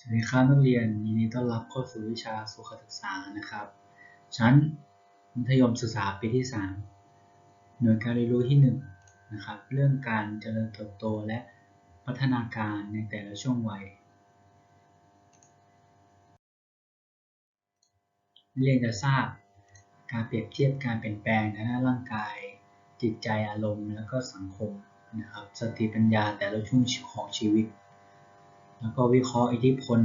สวัสดีครับนักเรียนยินดีต้อนรับเข้าสู่วิชาสุขศึกษานะครับ ชั้นมัธยมศึกษาปีที่ 3 หน่วยการเรียนรู้ที่1นะครับเรื่องการเจริญเติบโตและพัฒนาการในแต่ละช่วงวัยนักเรียนจะทราบการเปรียบเทียบการเปลี่ยนแปลงทางด้านร่างกาย จิตใจอารมณ์ และก็สังคมนะครับสติปัญญาแต่ละช่วงของชีวิต แล้วก็วิเคราะห์อิทธิพล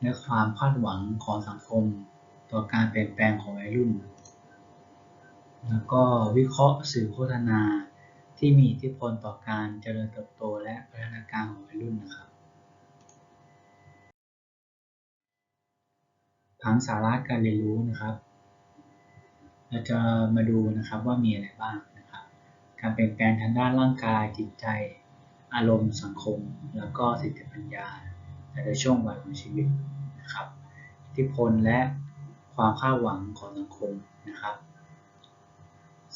และความคาดหวังของสังคม ต่อการเปลี่ยนแปลงของวัยรุ่น แล้วก็วิเคราะห์สื่อโฆษณาที่มีอิทธิพลต่อการเจริญเติบโตและพัฒนาการของวัยรุ่นนะครับผังสาระการเรียนรู้นะครับ เราจะมาดูนะครับว่ามีอะไรบ้างนะครับ การเปลี่ยนแปลงทางด้านร่างกายจิตใจ อารมณ์สังคม แล้วก็สติปัญญาในช่วงวัยของชีวิตนะครับอิทธิพลและความคาดหวังของสังคมนะครับ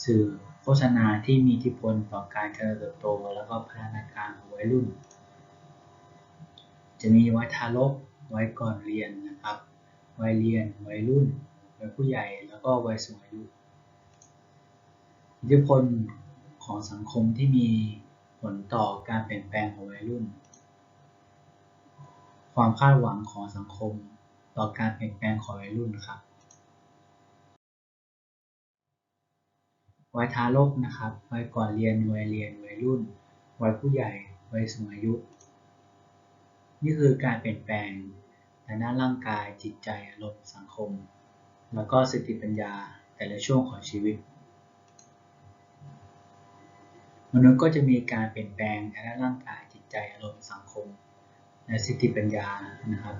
สื่อโฆษณาที่มีอิทธิพลต่อการเจริญเติบโต แล้วก็พัฒนาการของวัยรุ่น จะมีวัยทารกวัยก่อนเรียนนะครับวัยเรียนวัยรุ่นวัยผู้ใหญ่แล้วก็วัยสูงอายุ อิทธิพลของสังคมที่มี ลต่อการเปลี่ยนแปลงของวัยรุ่น ความคาดหวังของสังคม ต่อการเปลี่ยนแปลงของวัยรุ่นครับวัยทารกนะครับวัยก่อนเรียนวัยเรียนวัยรุ่นวัยผู้ใหญ่วัยสูงอายุ นี่คือการเปลี่ยนแปลงทางด้านร่างกายจิตใจอารมณ์สังคม แล้วก็สติปัญญาแต่ละช่วงของชีวิต มนุษย์ก็จะมีการเปลี่ยนแปลงทางด้านร่างกายจิตใจอารมณ์สังคม และสติปัญญานะครับ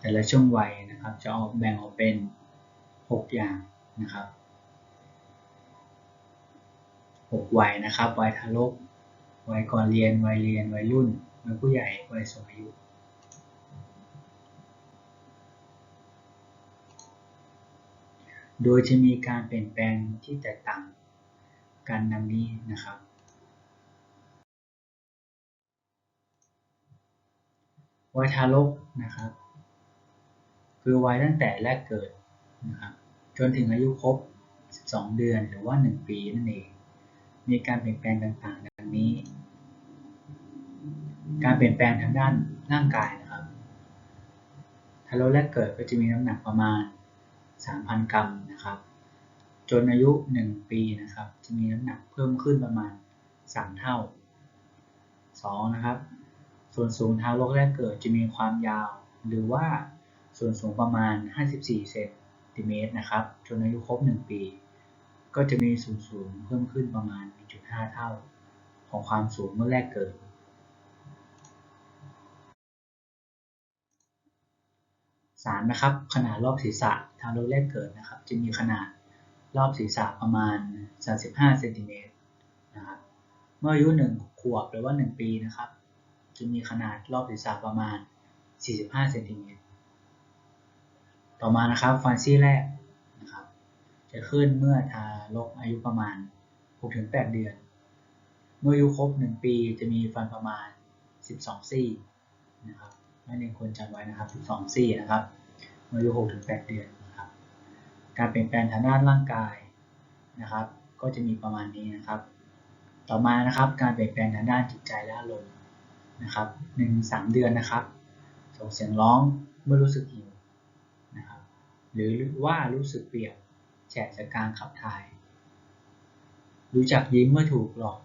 แต่ละช่วงวัยนะครับจะออกแบ่งออกเป็น 6 อย่างนะครับ6วัยนะครับวัยทารกวัยก่อนเรียนวัยเรียนวัยรุ่นวัยผู้ใหญ่วัยสูงอายุโดยจะมีการเปลี่ยนแปลงที่แตกต่างกันดังนี้นะครับ วัยทารกนะครับ คือวัยตั้งแต่แรกเกิดนะครับจนถึงอายุครบ 12 เดือนหรือว่า 1 ปีนั่นเอง มีการเปลี่ยนแปลงต่างๆ ดังนี้ การเปลี่ยนแปลงทางด้านร่างกายนะครับทารกแรกเกิดก็จะมีน้ำหนักประมาณ 3,000 กรัมนะครับ จนอายุ 1 ปีนะครับ จะมีน้ำหนักเพิ่มขึ้นประมาณ 3 เท่า2นะครับ ส่วนสูงทารกแรกเกิดจะมีความยาว หรือว่าส่วนสูงประมาณ 54 เซนติเมตรนะครับ จนอายุครบ 1 ปี ก็จะมีส่วนสูงเพิ่มขึ้นประมาณ 1.5 เท่า ของความสูงเมื่อแรกเกิด 3. นะครับ ขนาดรอบศีรษะทารกแรกเกิดนะครับ จะมีขนาดรอบศีรษะประมาณ 35 เซนติเมตรนะครับ เมื่ออายุ 1 ขวบหรือว่า 1 ปีนะครับ จะมีขนาดรอบศีรษะประมาณ 45เซนติเมตร ต่อมานะครับฟันซี่แรกนะครับ จะขึ้นเมื่อทารกอายุประมาณ 6-8 เดือน เมื่ออายุครบ 1 ปีจะมีฟันประมาณ 12 ซี่นะครับนักเรียนควรจำไว้นะครับ 12 ซี่นะครับ เมื่ออายุ 6-8 เดือนนะครับ การเปลี่ยนแปลงทางด้านร่างกายนะครับ ก็จะมีประมาณนี้นะครับ ต่อมานะครับ การเปลี่ยนแปลงทางด้านจิตใจและอารมณ์ นะครับหนึ่งสามเดือนนะครับ ส่งเสียงร้องเมื่อรู้สึกหิวนะครับ หรือว่ารู้สึกเปียกแฉะจากการขับถ่าย รู้จักยิ้มเมื่อถูกหลอก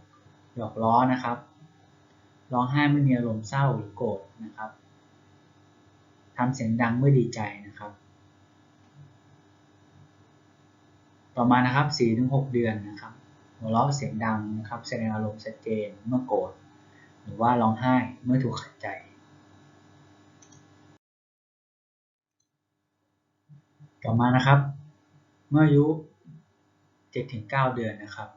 หยอกล้อนะครับ ร้องไห้เมื่อมีอารมณ์เศร้าหรือโกรธนะครับทำเสียงดังเมื่อดีใจนะครับ ต่อมานะครับ4-6 เดือนนะครับหัวเราะเสียงดังนะครับ แสดงอารมณ์ชัดเจนเมื่อโกรธ รือว่าร้องไห้เมื่อถูกขัดใจ ต่อมานะครับ เมื่ออายุ7-9 เดือนนะครับ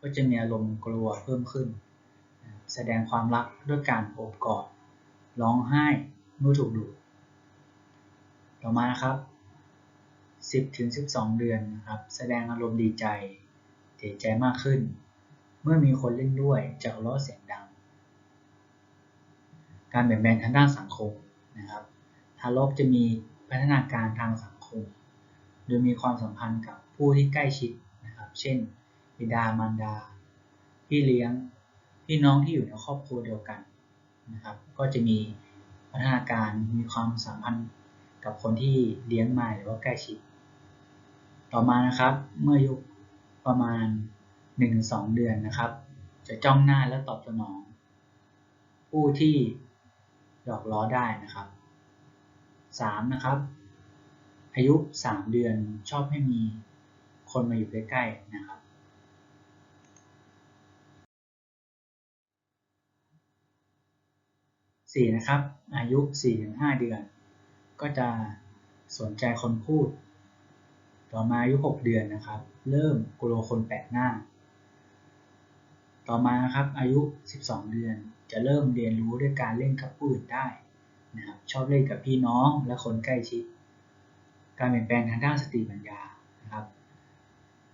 ก็จะมีอารมณ์กลัวเพิ่มขึ้น แสดงความรักด้วยการโอบกอด ร้องไห้เมื่อถูกดุต่อมานะครับ 10-12 เดือนนะครับ แสดงอารมณ์ดีใจเสียใจมากขึ้น เมื่อมีคนเล่นด้วยจะหัวเราะเสียงดัง การเปลี่ยนแปลงทางด้านสังคมนะครับ ทารกจะมีพัฒนาการทางสังคม โดยมีความสัมพันธ์กับผู้ที่ใกล้ชิดนะครับ เช่น บิดามารดา พี่เลี้ยง พี่น้องที่อยู่ในครอบครัวเดียวกันนะครับ ก็จะมีพัฒนาการมีความสัมพันธ์กับคนที่เลี้ยงมาหรือว่าใกล้ชิด ต่อมานะครับ เมื่ออายุประมาณ 1-2 เดือนนะครับ จะจ้องหน้าและตอบสนอง ผู้ที่ หยอกล้อได้นะครับ 3. นะครับ อายุ 3 เดือนชอบให้มีคนมาอยู่ใกล้ๆนะครับ 4. นะครับ อายุ 4-5 เดือน ก็จะสนใจคนพูด ต่อมาอายุ 6 เดือนนะครับ เริ่มกลัวคนแปลกหน้า ต่อมานะครับอายุ 12 เดือน จะเริ่มเรียนรู้ด้วยการเล่นกับผู้อื่นได้นะครับชอบเล่นกับพี่น้องและคนใกล้ชิด การเปลี่ยนแปลงทางด้านสติปัญญานะครับ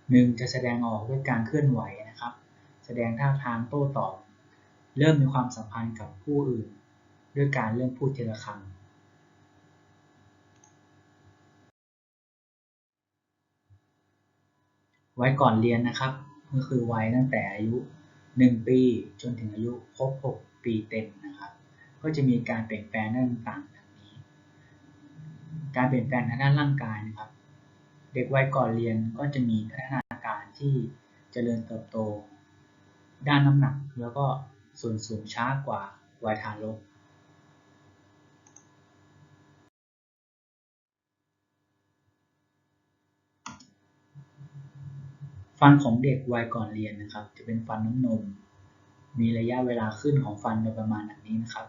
หนึ่งจะแสดงออกด้วยการเคลื่อนไหวนะครับ แสดงท่าทางโต้ตอบ เริ่มมีความสัมพันธ์กับผู้อื่น ด้วยการเริ่มพูดทีละคำไว้ก่อนเรียนนะครับ ก็คือไว้ตั้งแต่อายุ 1 ปีจนถึงอายุครบ 6 ปีเต็มนะครับ ก็จะมีการเปลี่ยนแปลงด้านต่างๆดังนี้ การเปลี่ยนแปลงทางด้านร่างกายนะครับ เด็กวัยก่อนเรียนก็จะมีพัฒนาการที่เจริญเติบโต ด้านน้ำหนัก แล้วก็ส่วนสูงช้ากว่าวัยทารก ฟันของเด็กวัยก่อนเรียนนะครับ จะเป็นฟันน้ำนม มีระยะเวลาขึ้นของฟันโดยประมาณแบบนี้นะครับ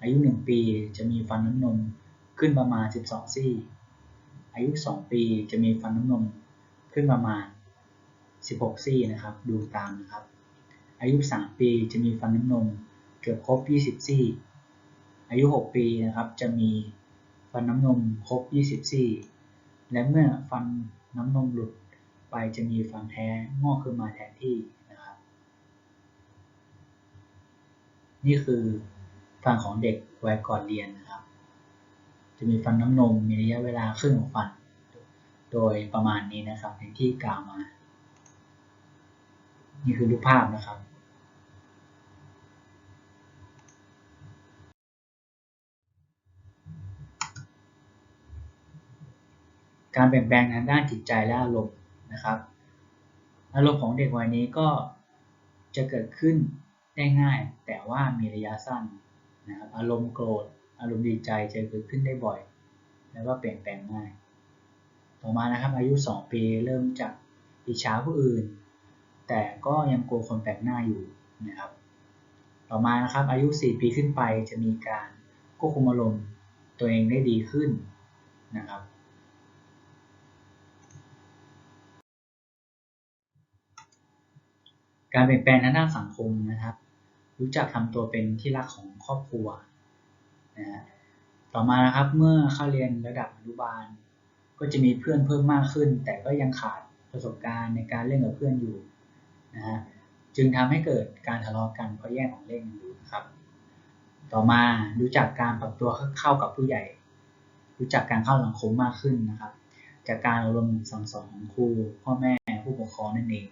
อายุ 1 ปีจะมีฟันน้ำนมขึ้นประมาณ 12 ซี่ อายุ 2 ปีจะมีฟันน้ำนมขึ้นประมาณ 16 ซี่นะครับ ดูตามนะครับ อายุ 3 ปีจะมีฟันน้ำนมเกือบครบ 20 ซี่ อายุ 6 ปีนะครับ จะมีฟันน้ำนมครบ 20 ซี่ และเมื่อฟันน้ำนมหลุด ไปจะมีฟันแท้งอกขึ้นมาแทนที่นะครับ นี่คือฟันของเด็กวัยก่อนเรียนนะครับ จะมีฟันน้ำนมมีระยะเวลาครึ่งของฟัน โดยประมาณนี้นะครับอย่างที่กล่าวมา นี่คือรูปภาพนะครับการเปลี่ยนแปลงทางด้านจิตใจและอารมณ์ นะครับ อารมณ์ของเด็กวัยนี้ก็จะเกิดขึ้นได้ง่าย แต่ว่ามีระยะสั้นนะครับอารมณ์โกรธ อารมณ์ดีใจจะเกิดขึ้นได้บ่อย แล้วก็เปลี่ยนแปลงง่าย ต่อมานะครับอายุ 2 ปีเริ่มจากอิจฉาผู้อื่น แต่ก็ยังกลัวคนแปลกหน้าอยู่นะครับ ต่อมานะครับอายุ 4 ปีขึ้นไปจะมีการควบคุมอารมณ์ตัวเองได้ดีขึ้นนะครับ การเปลี่ยนแปลงทางด้านสังคมนะครับ รู้จักทำตัวเป็นที่รักของครอบครัวนะฮะต่อมานะครับเมื่อเข้าเรียนระดับอนุบาล ก็จะมีเพื่อนเพิ่มมากขึ้น แต่ก็ยังขาดประสบการณ์ในการเล่นกับเพื่อนอยู่นะฮะจึงทำให้เกิดการทะเลาะกันเพราะแย่งของเล่นอยู่นะครับ ต่อมารู้จักการปรับตัวเข้ากับผู้ใหญ่ รู้จักการเข้าสังคมมากขึ้นนะครับ จากการอบรมสั่งสอนของครูพ่อแม่ผู้ปกครองนั่นเอง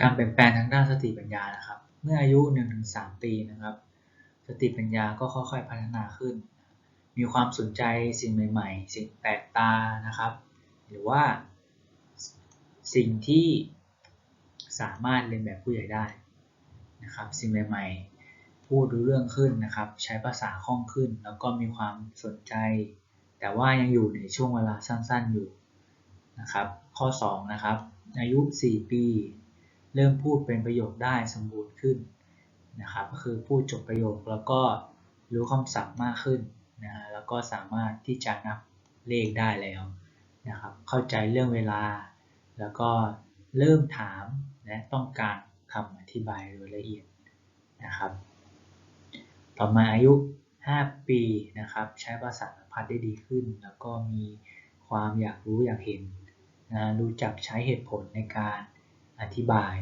การเปลี่ยนแปลงทางด้านสติปัญญานะครับ เมื่ออายุ 1-3 ปีนะครับ สติปัญญาก็ค่อยๆพัฒนาขึ้น มีความสนใจสิ่งใหม่ๆ สิ่งแปลกตานะครับ หรือว่าสิ่งที่สามารถเรียนแบบผู้ใหญ่ได้นะครับ สิ่งใหม่ๆ พูดรู้เรื่องขึ้นนะครับ ใช้ภาษาคล่องขึ้น แล้วก็มีความสนใจ แต่ว่ายังอยู่ในช่วงเวลาสั้นๆอยู่นะครับ ข้อ 2 นะครับ อายุ 4 ปี เริ่มพูดเป็นประโยคได้สมบูรณ์ขึ้นนะครับก็คือพูดจบประโยคแล้วก็รู้คำศัพท์มากขึ้นนะฮะแล้วก็สามารถที่จะนับเลขได้แล้วนะครับเข้าใจเรื่องเวลา แล้วก็เริ่มถามและต้องการคำอธิบายโดยละเอียดนะครับ ต่อมาอายุ 5 ปีนะครับใช้ภาษาสัมพันธ์ได้ดีขึ้น แล้วก็มีความอยากรู้อยากเห็นนะรู้จักใช้เหตุผลในการ อธิบาย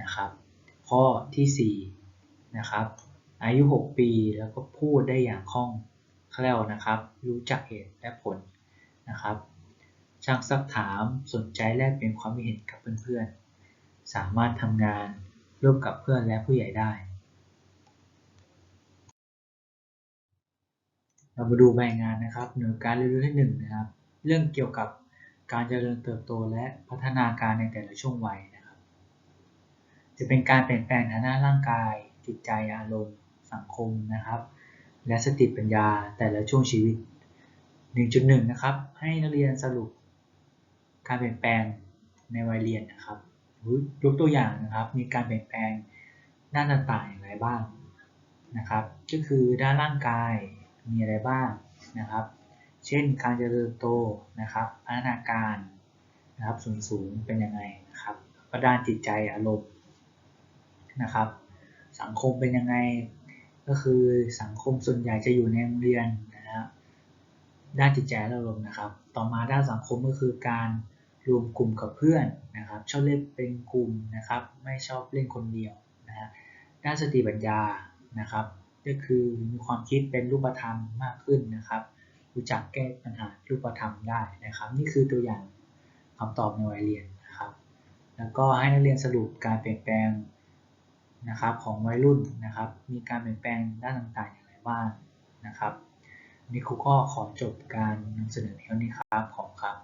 นะครับ ข้อที่4นะครับอายุ 6 ปีแล้วก็พูดได้อย่างคล่องแคล่วนะครับ รู้จักเหตุและผลนะครับช่างซักถามสนใจแลกเปลี่ยนความคิดเห็นกับเพื่อนๆ สามารถทำงานร่วมกับเพื่อนและผู้ใหญ่ได้ เรามาดูใบงานนะครับ หน่วยการเรียนรู้ที่หนึ่งนะครับ เรื่องเกี่ยวกับการเจริญเติบโตและพัฒนาการในแต่ละช่วงวัย จะเป็นการเปลี่ยนแปลงทางด้านร่างกาย จิตใจอารมณ์ สังคมนะครับ และสติปัญญาแต่ละช่วงชีวิต 1.1 นะครับ ให้นักเรียนสรุปการเปลี่ยนแปลงในวัยเรียนนะครับยกตัวอย่างนะครับ มีการเปลี่ยนแปลงด้านต่างๆอย่างไรบ้างนะครับ ก็คือด้านร่างกายมีอะไรบ้างนะครับ เช่นการเจริญโตนะครับพัฒนาการนะครับส่วนสูงเป็นยังไงนะครับ ก็ด้านจิตใจอารมณ์ นะครับ สังคมเป็นยังไงก็คือสังคมส่วนใหญ่จะอยู่ในโรงเรียนนะฮะด้านจิตใจและอารมณ์นะครับ ต่อมาด้านสังคมก็คือการรวมกลุ่มกับเพื่อนนะครับ ชอบเล่นเป็นกลุ่มนะครับ ไม่ชอบเล่นคนเดียวนะฮะด้านสติปัญญานะครับ ก็คือมีความคิดเป็นรูปธรรมมากขึ้นนะครับ รู้จักแก้ปัญหารูปธรรมได้นะครับ นี่คือตัวอย่างคำตอบในวัยเรียนนะครับ แล้วก็ให้นักเรียนสรุปการเปลี่ยนแปลง นะครับของวัยรุ่นนะครับ มีการเปลี่ยนแปลงด้านต่างๆอย่างไรบ้างนะครับนี่ครูก็ขอจบการนำเสนอเพียงนี้ครับ ขอบคุณครับ